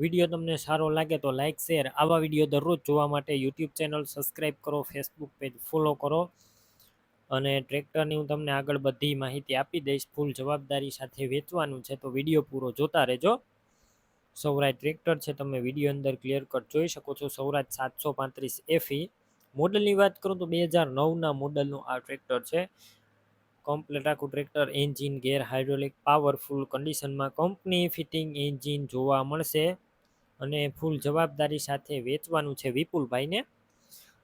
Video તમને સારો લાગે તો લાઇક શેર આવા વીડિયો દરરોજ જોવા માટે યુટ્યુબ ચેનલ સબસ્ક્રાઈબ કરો ફેસબુક પેજ ફોલો કરો અને ટ્રેક્ટરની હું તમને આગળ બધી માહિતી આપી દઈશ. ફૂલ જવાબદારી સાથે વેચવાનું છે તો વીડિયો પૂરો જોતા રહેજો. સૌરાજ ટ્રેક્ટર છે, તમે વીડિયો અંદર ક્લિયર કટ જોઈ શકો છો. સૌરાજ સાતસો પાંત્રીસ એફી મોડલની વાત કરું તો બે હજાર નવના મોડલનું આ ટ્રેક્ટર છે. કમ્પ્લેટ આખું tractor engine gear hydraulic powerful કન્ડિશનમાં કંપની ફિટિંગ એન્જિન જોવા મળશે. અને ફૂલ જવાબદારી સાથે વેચવાનું છે વિપુલભાઈને.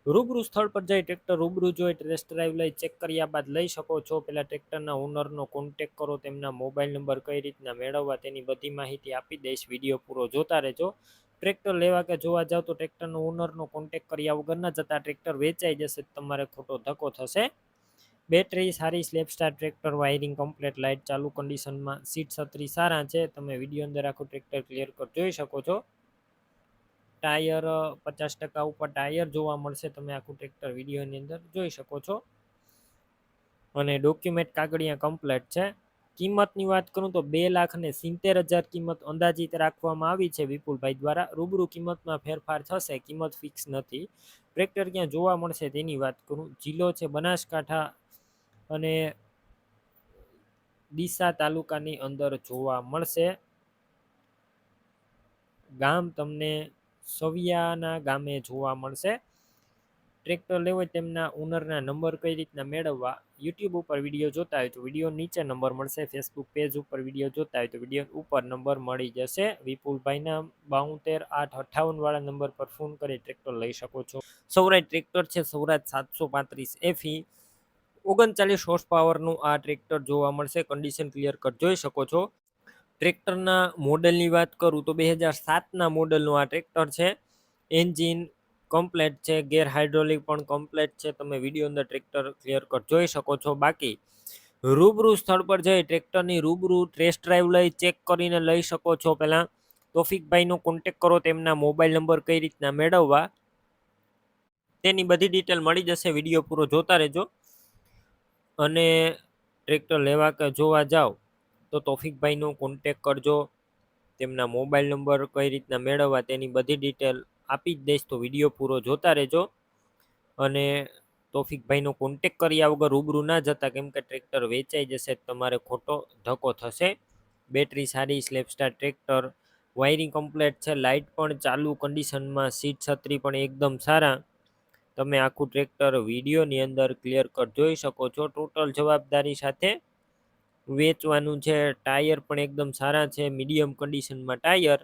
રૂબરૂ સ્થળ પર જઈ ટ્રેક્ટર રૂબરૂ જોઈ ટેસ્ટ ડ્રાઈવ લઈ ચેક કર્યા બાદ લઈ શકો છો. પહેલાં ટ્રેક્ટરના ઓનરનો કોન્ટેક કરો, તેમના મોબાઈલ નંબર કઈ રીતના મેળવવા તેની બધી માહિતી આપી દઈશ. વીડિયો પૂરો જોતા રહેજો. ટ્રેક્ટર લેવા કે જોવા જાવ તો ટ્રેક્ટરનો ઓનરનો કોન્ટેક કર્યા વગર ન જતા ટ્રેક્ટર વેચાઈ જશે, તમારે ખોટો ધક્કો થશે. બેટરી સારી સ્લેપસ્ટાર ટ્રેક્ટર વાયરિંગ કમ્પ્લેટ લાઇટ ચાલુ કન્ડિશનમાં સીટ છત્રી સારા છે. તમે વીડિયો અંદર આખું ટ્રેક્ટર ક્લિયર કર, જોઈ શકો છો. ટાયર પચાસ ટકા ઉપર ટાયર જોવા મળશે. તમે આખું ટ્રેક્ટર વિડીયોની અંદર જોઈ શકો છો. અને ડોક્યુમેન્ટ કાગળિયા કમ્પ્લેટ છે. કિંમતની વાત કરું તો બે લાખ ને સિત્તેર હજાર કિંમત અંદાજિત રાખવામાં આવી છે વિપુલભાઈ દ્વારા. રૂબરૂ કિંમતમાં ફેરફાર થશે. કિંમત ફિક્સ નથી. ટ્રેક્ટર ક્યાં જોવા મળશે તેની વાત કરું. જિલ્લો છે બનાસકાંઠા અને ડીસા તાલુકાની અંદર જોવા મળશે. ગામ તમને સવિયાના ગામે જોવા મળશે. ટ્રેક્ટર લેવો તેમના ઓનરના નંબર કઈ રીતના મેળવવા યુટ્યુબ ઉપર વીડિયો જોતા હોય તો વીડિયો નીચે નંબર મળશે ફેસબુક પેજ ઉપર વીડિયો જોતા હોય તો વીડિયો ઉપર નંબર મળી જશે. વિપુલભાઈના બાઉતેર આઠ અઠ્ઠાવનવાળા નંબર પર ફોન કરી ટ્રેક્ટર લઈ શકો છો. સૌરાજ ટ્રેક્ટર છે સૌરાજ સાતસો પાંત્રીસ એફી ઓગણચાલીસ હોર્સ પાવરનું આ ટ્રેક્ટર જોવા મળશે. કન્ડિશન ક્લિયર કટ જોઈ શકો છો. ટ્રેક્ટરના મોડલની વાત કરું તો બે હજાર સાતના મોડલનું આ ટ્રેક્ટર છે. એન્જિન કમ્પ્લેટ છે, ગેર હાઇડ્રોલિક પણ કમ્પ્લેટ છે. તમે વીડિયો અંદર ટ્રેક્ટર ક્લિયર કટ જોઈ શકો છો. બાકી રૂબરૂ સ્થળ પર જઈ ટ્રેક્ટરની રૂબરૂ ટ્રેસ ડ્રાઈવ લઈ, ચેક કરીને લઈ શકો છો. પહેલાં તોફિકભાઈનો કોન્ટેક કરો, તેમના મોબાઈલ નંબર કઈ રીતના મેળવવા, તેની બધી ડિટેલ મળી જશે. વીડિયો પૂરો જોતા રહેજો. અને ટ્રેક્ટર લેવા કે જોવા જાઓ. તો તોફિકભાઈનો કોન્ટેક કરજો. તેમના મોબાઈલ નંબર કઈ રીતના મેળવવા તેની બધી ડિટેલ આપી જ દઈશ. તો વીડિયો પૂરો જોતા રહેજો. અને તોફિકભાઈનો કોન્ટેક કર્યા વગર રૂબરૂ ના જતા, કેમ કે ટ્રેક્ટર વેચાઈ જશે, તમારે ખોટો ધક્કો થશે. બેટરી સારી સ્લેપસ્ટાર ટ્રેક્ટર વાયરિંગ કમ્પ્લેટ છે લાઇટ પણ ચાલુ કન્ડિશનમાં સીટ છત્રી પણ એકદમ સારા. તમે આખું ટ્રેક્ટર વિડીયોની અંદર ક્લિયર કટ જોઈ શકો છો. ટોટલ જવાબદારી સાથે વેચવાનું છે, ટાયર પણ એકદમ સારા છે, મીડિયમ કન્ડિશનમાં ટાયર.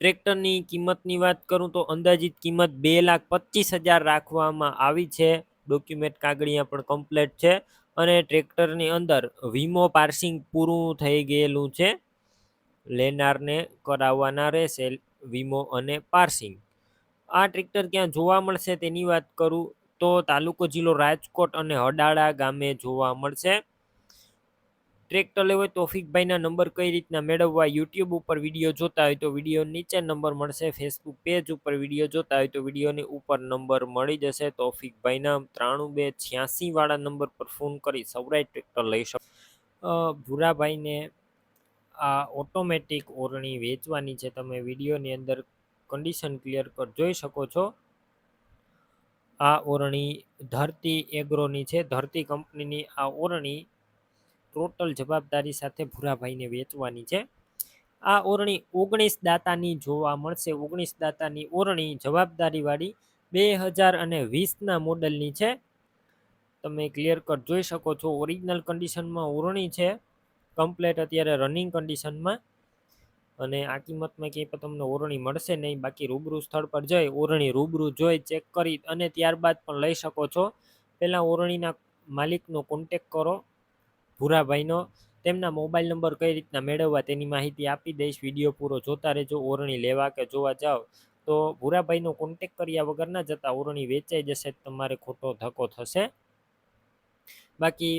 ટ્રેક્ટરની કિંમતની વાત કરું તો અંદાજિત કિંમત બે લાખ પચીસ હજાર રાખવામાં આવી છે. ડોક્યુમેન્ટ કાગળિયા પણ કમ્પ્લેટ છે અને ટ્રેક્ટરની અંદર વીમો પાર્સિંગ પૂરું થઈ ગયેલું છે. લેનારને કરાવવાના રહેશે વીમો અને પાર્સિંગ. આ ટ્રેક્ટર ક્યાં જોવા મળશે તેની વાત કરું તો તાલુકો જિલ્લો રાજકોટ અને હડાળા ગામે જોવા મળશે. ટ્રેક્ટર લેવો હોય તોફિકભાઈના નંબર કઈ રીતના મેળવવા યુટ્યુબ ઉપર વીડિયો જોતા હોય તો વીડિયો નીચે નંબર મળશે. ફેસબુક પેજ ઉપર વીડિયો જોતા હોય તો વિડીયોની ઉપર નંબર મળી જશે. તોફિકભાઈના ત્રાણું બે વાળા નંબર પર ફોન કરી સૌરાય ટ્રેક્ટર લઈ શકો ભૂરાભાઈને આ ઓટોમેટિક ઓરણી વેચવાની છે. તમે વિડીયોની અંદર કન્ડિશન ક્લિયર કર જોઈ શકો છો. આ ઓરણી ધરતી એગ્રોની છે. ધરતી કંપનીની આ ઓરણી ટોટલ જવાબદારી સાથે ભૂરાભાઈને વેચવાની છે. આ ઓરણી ઓગણીસ દાતાની જોવા મળશે. ઓગણીસ દાતાની ઓરણી જવાબદારીવાળી બે હજાર અને વીસના મોડલની છે. તમે ક્લિયર કટ જોઈ શકો છો. ઓરિજિનલ કન્ડિશનમાં ઓરણી છે. કમ્પ્લેટ અત્યારે રનિંગ કન્ડિશનમાં. અને આ કિંમતમાં ક્યાંય પણ તમને ઓરણી મળશે નહીં. બાકી રૂબરૂ સ્થળ પર જઈ ઓરણી રૂબરૂ જોઈ ચેક કરી અને ત્યારબાદ પણ લઈ શકો છો. પહેલાં ઓરણીના માલિકનો કોન્ટેક કરો, ભૂરાભાઈનો. તેમના મોબાઈલ નંબર કઈ રીતના મેળવવા તેની માહિતી આપી દઈશ. વીડિયો પૂરો જોતા રહેજો, ઓરણી લેવા કે જોવા જાઓ તો ભૂરાભાઈનો કોન્ટેક કર્યા વગર ના જતા ઓરણી વેચાઈ જશે, તમારે ખોટો ધક્કો થશે. બાકી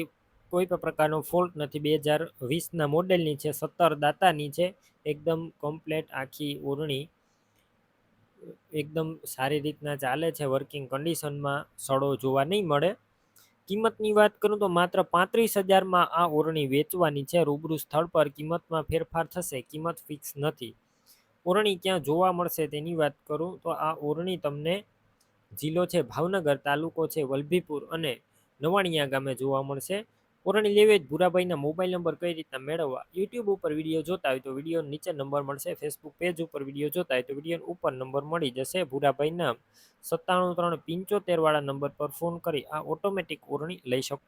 કોઈ પણ પ્રકારનો ફોલ્ટ નથી. બે હજાર વીસના મોડેલની છે, સત્તર દાતાની છે. એકદમ કમ્પ્લેટ આખી ઓરણી એકદમ સારી રીતના ચાલે છે વર્કિંગ કન્ડિશનમાં સડો જોવા નહીં મળે. કિંમતની વાત કરું તો માત્ર પાંત્રીસ હજારમાં આ ઓરણી વેચવાની છે. રૂબરૂ સ્થળ પર કિંમતમાં ફેરફાર થશે, કિંમત ફિક્સ નથી. ઓરણી ક્યાં જોવા મળશે તેની વાત કરું તો આ ઓરણી તમને જિલ્લો છે, ભાવનગર તાલુકો છે, વલભીપુર અને નવાણિયા ગામે જોવા મળશે. લેવી જ ભૂરાભાઈના મોબાઈલ નંબર કઈ રીતના મેળવવા? યુટ્યુબ ઉપર વીડિયો જોતા હોય તો વીડિયો નીચે નંબર મળશે. ફેસબુક પેજ ઉપર વીડિયો જોતા હોય તો વીડિયો ઉપર નંબર મળી જશે. ભૂરાભાઈના સત્તાણું ત્રણ પિંચોતેર વાળા નંબર પર ફોન કરી આ ઓટોમેટિક ઓરણી લઈ શકો.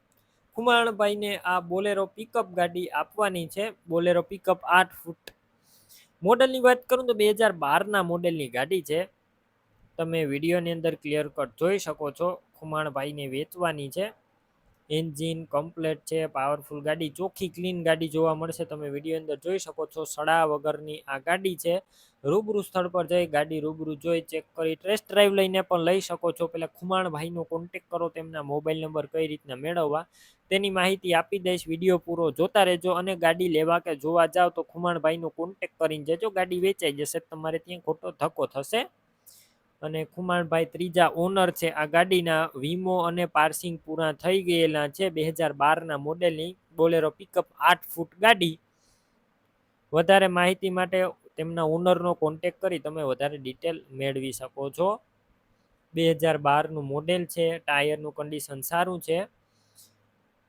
ખુમાણભાઈને આ બોલેરો પિકઅપ ગાડી આપવાની છે. બોલેરો પિકઅપ આઠ ફૂટ. મોડલની વાત કરું તો બે હજાર બારના મોડેલની ગાડી છે. તમે વિડીયોની અંદર ક્લિયર કટ જોઈ શકો છો. ખુમાણભાઈને વેચવાની છે. એન્જિન કમ્પ્લેટ છે, પાવરફુલ ગાડી, ચોખ્ખી ક્લીન ગાડી જોવા મળશે. તમે વીડિયો અંદર જોઈ શકો છો, સડા વગરની આ ગાડી છે. રૂબરૂ સ્થળ પર જઈ ગાડી રૂબરૂ જોઈ ચેક કરી, ટેસ્ટ ડ્રાઈવ લઈને પણ લઈ શકો છો. પેલા ખુમાણભાઈનો કોન્ટેક કરો, તેમના મોબાઈલ નંબર કઈ રીતના મેળવવા, તેની માહિતી આપી દઈશ. વીડિયો પૂરો જોતા રહેજો અને ગાડી લેવા કે જોવા જાઓ તો ખુમાણભાઈનો કોન્ટેક કરીને જજો. ગાડી વેચાઈ જશે, તમારે ત્યાં ખોટો ધક્કો થશે. અને ખુમાણભાઈ ત્રીજા ઓનર છે. આ ગાડીના વીમો અને પાર્સિંગ પૂરા થઈ ગયેલા છે. બે હજાર બારના મોડેલની બોલેરો પિકઅપ આઠ ફૂટ ગાડી. વધારે માહિતી માટે તેમના ઓનરનો કોન્ટેક કરી તમે વધારે ડિટેલ મેળવી શકો છો. બે હજાર બારનું મોડેલ છે. ટાયરનું કન્ડિશન સારું છે.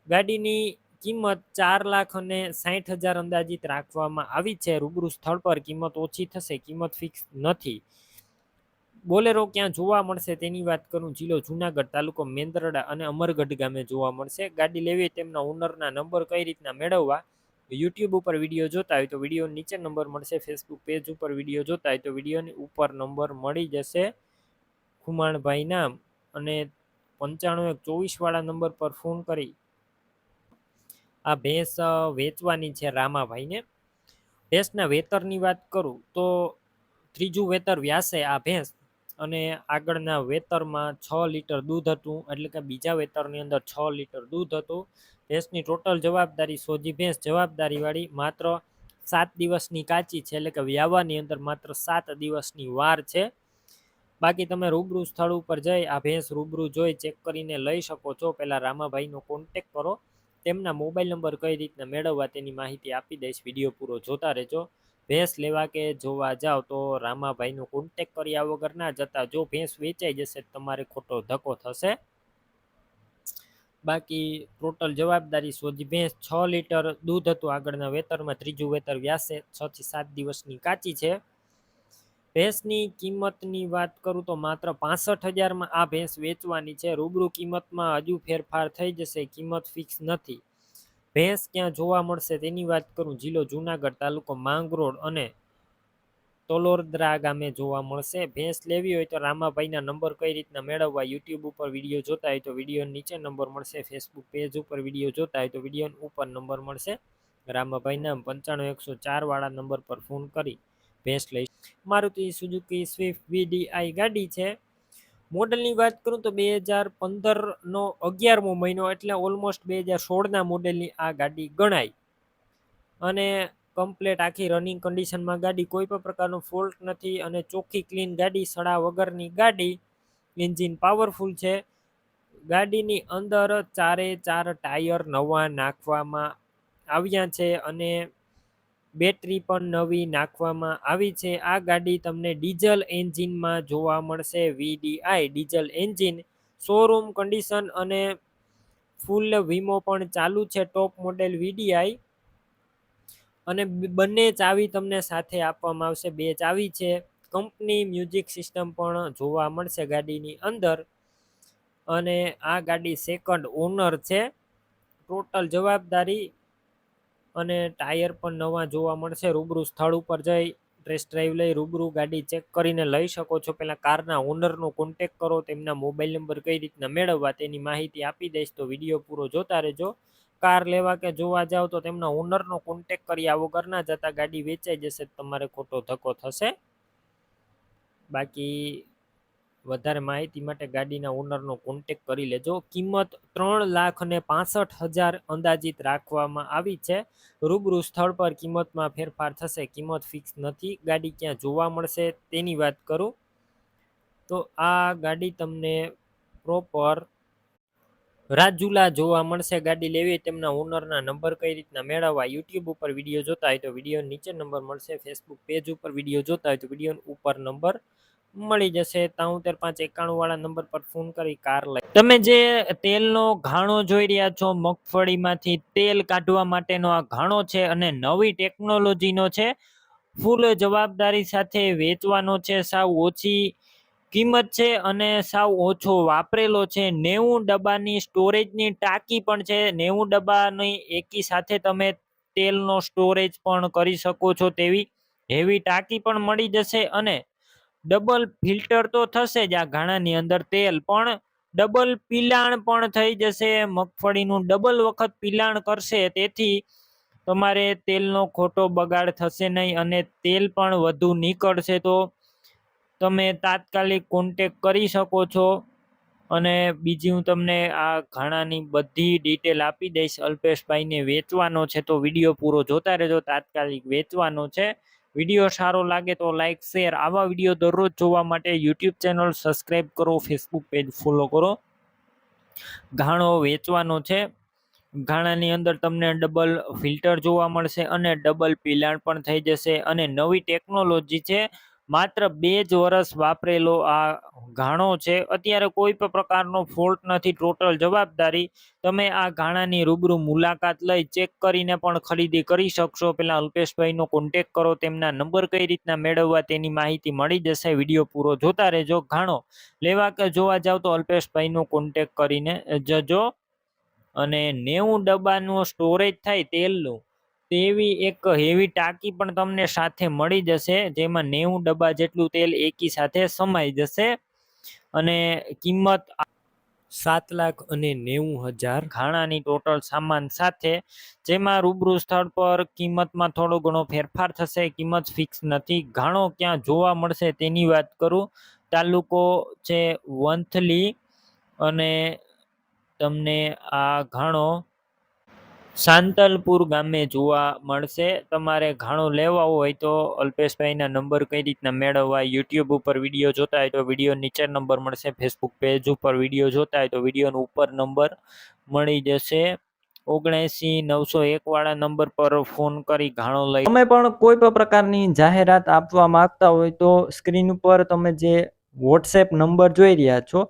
ગાડીની કિંમત ચાર લાખ અને સાઠ હજાર અંદાજિત રાખવામાં આવી છે. રૂબરૂ સ્થળ પર કિંમત ઓછી થશે. કિંમત ફિક્સ નથી. બોલેરો ક્યાં જોવા મળશે તેની વાત કરું, જિલ્લો જુનાગઢ તાલુકો મેંદરડા અને અમરગઢ ગામે જોવા મળશે. ગાડી લેવી તેમના ઓનરના નંબર કઈ રીતના મેળવવા? યુટ્યુબ ઉપર વીડિયો જોતા હોય તો વીડિયો નીચે નંબર મળશે. ફેસબુક પેજ ઉપર વીડિયો જોતા હોય તો વિડીયોની ઉપર નંબર મળી જશે. ખુમાણભાઈ નામ અને પંચાણું એક ચોવીસવાળા નંબર પર ફોન કરી. આ ભેંસ વેચવાની છે રામાભાઈને. ભેંસના વેતરની વાત કરું તો ત્રીજું વેતર વ્યાસે આ ભેંસ. અને આગળના વેતરમાં છ લીટર દૂધ હતું, એટલે કે બીજા વેતરની અંદર છ લીટર દૂધ હતું. ભેંસની ટોટલ જવાબદારી, સોજી ભેંસ જવાબદારીવાળી માત્ર સાત દિવસની કાચી છે, એટલે કે વ્યાવાની અંદર માત્ર સાત દિવસની વાર છે. બાકી તમે રૂબરૂ સ્થળ ઉપર જઈ આ ભેંસ રૂબરૂ જોઈ ચેક કરીને લઈ શકો છો. પહેલાં રામાભાઈનો કોન્ટેક કરો. તેમના મોબાઈલ નંબર કઈ રીતના મેળવવા તેની માહિતી આપી દઈશ. વીડિયો પૂરો જોતા રહેજો. ભેંસ લેવા કે જોવા જાઓ તો રામાભાઈનો કોન્ટેક કર્યા વગર ના જતા જો ભેંસ વેચાઈ જશે તમારે ખોટો ધક્કો થશે. બાકી ટોટલ જવાબદારી શોધી ભેંસ છ લીટર દૂધ હતું આગળના વેતરમાં, ત્રીજું વેતર વ્યાસે છ થી સાત દિવસની કાચી છે. ભેંસની કિંમતની વાત કરું તો માત્ર પાસઠ હજારમાં આ ભેંસ વેચવાની છે. રૂબરૂ કિંમતમાં હજુ ફેરફાર થઈ જશે, કિંમત ફિક્સ નથી. ભેંસ ક્યાં જોવા મળશે તેની વાત કરું. જિલ્લો જુનાગઢ તાલુકો માંગરોળ અને તોલોરદ્રા ગામે જોવા મળશે. ભેંસ લેવી હોય તો રામાભાઈના નંબર કઈ રીતના મેળવવા? યુટ્યુબ ઉપર વીડિયો જોતા હોય તો વીડિયો નીચે નંબર મળશે. ફેસબુક પેજ ઉપર વીડિયો જોતા હોય તો વીડિયો ઉપર નંબર મળશે. રામાભાઈના પંચાણું એકસો ચાર વાળા નંબર પર ફોન કરી ભેંસ લઈ મારુતિ સુઝુકી સ્વિફ્ટ વીડીઆઈ ગાડી છે. મોડલની વાત કરું તો બે હજાર પંદરનો અગિયારમો મહિનો એટલે ઓલમોસ્ટ બે હજાર સોળના મોડેલની આ ગાડી ગણાય. અને કમ્પ્લેટ આખી રનિંગ કન્ડિશનમાં ગાડી કોઈ પણ પ્રકારનો ફોલ્ટ નથી અને ચોખ્ખી ક્લીન ગાડી સડા વગરની ગાડી એન્જિન પાવરફુલ છે. ગાડીની અંદર ચારે ચાર ટાયર નવા નાખવામાં આવ્યા છે અને બેટરી પણ નવી નાખવામાં આવી છે. આ ગાડી તમને ડીઝલ એન્જિનમાં જોવા મળશે. VDI diesel engine, showroom condition અને ફૂલ વીમો પણ ચાલુ છે. ટોપ મોડેલ વીડીઆઈ અને બંને ચાવી તમને સાથે આપવામાં આવશે. બે ચાવી છે. કંપની મ્યુઝિક સિસ્ટમ પણ જોવા મળશે ગાડીની અંદર. અને આ ગાડી સેકન્ડ ઓનર છે. ટોટલ જવાબદારી અને ટાયર પણ નવા જોવા મળશે. રૂબરૂ સ્થળ ઉપર જઈ ટેસ્ટ ડ્રાઈવ લઈ રૂબરૂ ગાડી ચેક કરીને લઈ શકો છો. પહેલાં કારના ઓનરનો કોન્ટેક કરો, તેમના મોબાઈલ નંબર કઈ રીતના મેળવવા તેની માહિતી આપી દઈશ. તો વીડિયો પૂરો જોતા રહેજો. કાર લેવા કે જોવા જાવ તો તેમના ઓનરનો કોન્ટેક કર્યા વગર ના જતા ગાડી વેચાઈ જશે, તમારે ખોટો ધક્કો થશે. બાકી વધારે માહિતી માટે ગાડીના ઓનરનો કોન્ટેક કરી લેજો. કિંમત ત્રણ લાખ અને પાસઠ હજાર અંદાજિત રાખવામાં આવી છે. રૂબરૂ સ્થળ પર કિંમતમાં ફેરફાર થશે, કિંમત ફિક્સ નથી. ગાડી ક્યાં જોવા મળશે તેની વાત કરું. તો આ ગાડી તમને પ્રોપર રાજુલા જોવા મળશે. ગાડી લેવી તેમના ઓનરના નંબર કઈ રીતના મેળવવા યુટ્યુબ ઉપર વીડિયો જોતા હોય તો વીડિયો નીચે નંબર મળશે. ફેસબુક પેજ ઉપર વીડિયો જોતા હોય તો વીડિયો ઉપર નંબર મળી જશે તાઉતેર પાંચ એકાણું વાળા નંબર પર ફોન કરી કાર લઈ. તમે જે તેલનો ઘાણો જોઈ રહ્યા છો, મગફળીમાંથી તેલ કાઢવા માટેનો આ ઘાણો છે અને નવી ટેકનોલોજીનો છે ફૂલ જવાબદારી સાથે વેચવાનો છે, સાવ ઓછી કિંમત છે અને સાવ ઓછો વાપરેલો છે. નેવું ડબ્બાની સ્ટોરેજની ટાંકી પણ છે. નેવું ડબ્બાની એકી સાથે તમે તેલનો સ્ટોરેજ પણ કરી શકો છો તેવી હેવી ટાંકી પણ મળી જશે અને ડબલ ફિલ્ટર તો થશે જ આ ઘાણાની અંદર તેલ, પણ ડબલ પિલાણ પણ થઈ જશે. મગફળીનું ડબલ વખત પિલાણ કરશે. તેથી તમારે તેલનો ખોટો બગાડ થશે નહીં અને તેલ પણ વધુ નીકળશે. તો તમે તાત્કાલિક કોન્ટેક કરી શકો છો. અને બીજી હું તમને આ ઘાણાની બધી ડિટેલ આપી દઈશ. અલ્પેશભાઈને વેચવાનો છે તો વીડિયો પૂરો જોતા રહેજો. તાત્કાલિક વેચવાનો છે. વીડિયો સારો લાગે તો લાઇક શેર આવા વીડિયો દરરોજ જોવા માટે યુટ્યુબ ચેનલ સબસ્ક્રાઈબ કરો ફેસબુક પેજ ફોલો કરો. ઘાણો વેચવાનો છે. ઘાણાની અંદર તમને ડબલ ફિલ્ટર જોવા મળશે અને ડબલ પીલાણ પણ થઈ જશે અને નવી ટેકનોલોજી છે. માત્ર બે જ વર્ષ વાપરેલો આ ઘાણો છે. અત્યારે કોઈ પણ પ્રકારનો ફોલ્ટ નથી ટોટલ જવાબદારી તમે આ ઘાણાની રૂબરૂ મુલાકાત લઈ ચેક કરીને પણ ખરીદી કરી શકશો. પેલા અલ્પેશભાઈનો કોન્ટેક કરો, તેમના નંબર કઈ રીતના મેળવવા તેની માહિતી મળી જશે. વીડિયો પૂરો જોતા રહેજો. ઘાણો લેવા કે જોવા જાવ તો અલ્પેશભાઈનો કોન્ટેક કરીને જજો. અને નેવું ડબ્બાનું સ્ટોરેજ થાય તેલનું તેવી એક હેવી ટાંકી પણ તમને સાથે મળી જશે, જેમાં નેવું ડબ્બા જેટલું તેલ એકી સાથે સમાઈ જશે અને કિંમત સાત લાખ અને નેવું હજાર ઘાણાની ટોટલ સામાન સાથે, જેમાં રૂબરૂ સ્થળ પર કિંમતમાં થોડો ઘણો ફેરફાર થશે, કિંમત ફિક્સ નથી. ઘાણો ક્યાં જોવા મળશે તેની વાત કરું. તાલુકો છે વંથલી અને તમને આ ઘાણો સાંતલપુર ગામે જોવા મળશે. તમારે ઘાણો લેવા હોય તો અલ્પેશભાઈના નંબર કઈ રીતના મેળવવા યુટ્યુબ ઉપર વીડિયો જોતા હોય તો વીડિયો નીચે નંબર મળશે. ફેસબુક પેજ ઉપર વીડિયો જોતા હોય તો વિડીયોનો ઉપર નંબર મળી જશે. ઓગણએંસી નવસો એક વાળા નંબર પર ફોન કરી ઘાણો લઈ તમે પણ કોઈ પણ પ્રકારની જાહેરાત આપવા માંગતા હોય તો સ્ક્રીન ઉપર તમે જે વોટ્સએપ નંબર જોઈ રહ્યા છો